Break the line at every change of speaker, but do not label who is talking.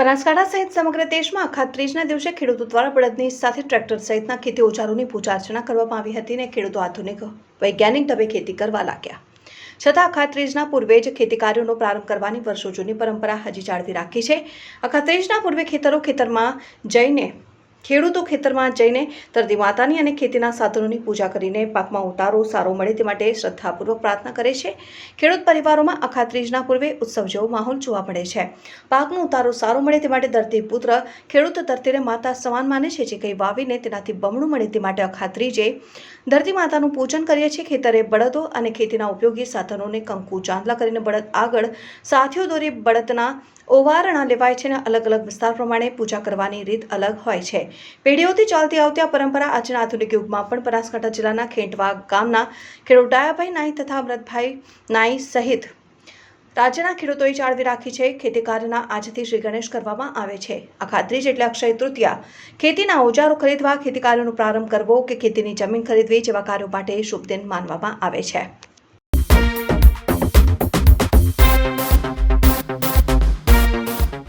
બનાસકાંઠા સહિત સમગ્ર દેશમાં આખા ત્રીજના દિવસે ખેડૂતો દ્વારા બળદની સાથે ટ્રેક્ટર સહિતના ખેતી ઓજારોની પૂજા અર્ચના કરવામાં આવી હતી અને ખેડૂતો આધુનિક વૈજ્ઞાનિક ઢબે ખેતી કરવા લાગ્યા. છતાં આખા ત્રીજના પૂર્વે જ ખેતી કાર્યોનો પ્રારંભ કરવાની વર્ષો જૂની પરંપરા હજી જાળવી રાખી છે. આખા ત્રીજના પૂર્વે ખેતરો ખેતરમાં જઈને ખેડૂતો ખેતરમાં જઈને ધરતી માતાની અને ખેતીના સાધનોની પૂજા કરીને પાકમાં ઉતારો સારો મળે તે માટે શ્રદ્ધાપૂર્વક પ્રાર્થના કરે છે. ખેડૂત પરિવારોમાં અખાત્રીજના પૂર્વે ઉત્સવ જેવો માહોલ જોવા મળે છે. પાકનો ઉતારો સારો મળે તે માટે ધરતી પુત્ર ખેડૂત ધરતીને માતા સમાન માને છે જે કંઈ વાવીને તેનાથી બમણું મળે તે માટે અખાત્રીજે ધરતી માતાનું પૂજન કરીએ છીએ. ખેતરે બળદો અને ખેતીના ઉપયોગી સાધનોને કંકુ ચાંદલા કરીને બળદ આગળ સાથીઓ દોરી બળદના ઓવારણા લેવાય છે અને અલગ અલગ વિસ્તાર પ્રમાણે પૂજા કરવાની રીત અલગ હોય છે. પેઢીઓથી ચાલતી આવતી આ પરંપરા આજના આધુનિક યુગમાં પણ બનાસકાંઠા જિલ્લાના ખેંટવા ગામના ખેડૂત ડાયાભાઈ નાઈ તથા અમૃતભાઈ નાઈ સહિત રાજ્યના ખેડૂતોએ જાળવી રાખી છે. ખેતી કાર્યના આજથી શ્રી ગણેશ કરવામાં આવે છે. આ ખાત્રી એટલે અક્ષય તૃતીયા, ખેતીના ઓજારો ખરીદવા ખેતી કાર્યોનો પ્રારંભ કરવો કે ખેતીની જમીન ખરીદવી જેવા કાર્યો માટે શુભ દિન માનવામાં આવે છે.